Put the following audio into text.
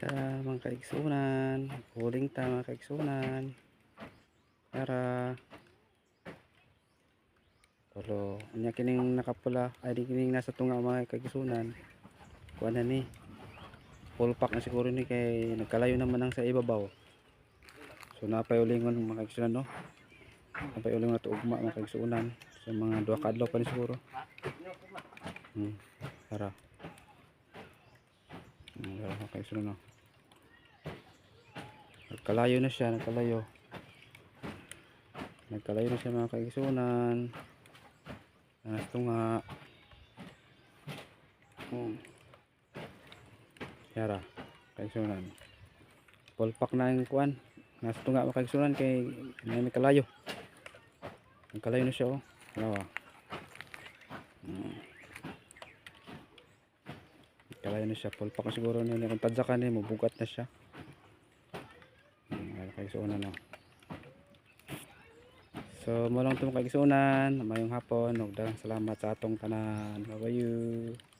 Kaya mga kaigsunan, huling ta mga kaigsunan. Para Pero, anya kining nakapula, ay di kining nasa tunga mga kaigsunan. Kuha na ni. Full pack na siguro ni kay nagkalayo naman ang sa ibabaw. So napay ulingon mga kaigsunan no. Napay ulingon na to ugma mga kaigsunan. Sa mga duha ka adlaw pa ni siguro. Hmm. Para. Mga kaigsunan no. Nagkalayo na siya, nagkalayo. Nagkalayo na siya mga kaigsunan. Nasa tunga. Hmm. Yara, kaigsunan. Full pack na yung kuan. Nasa tunga mga kaigsunan kay may kalayo. Nagkalayo na siya oh. Lawa. Nagkalayo na siya. Full pack na siguro niya. Kung tadya ka niya, mabugat na siya. Hmm, kaigsunan no. So, mo lang itong kaigsunan. Mayong hapon. Huwag salamat sa atong tanan. Bye-bye.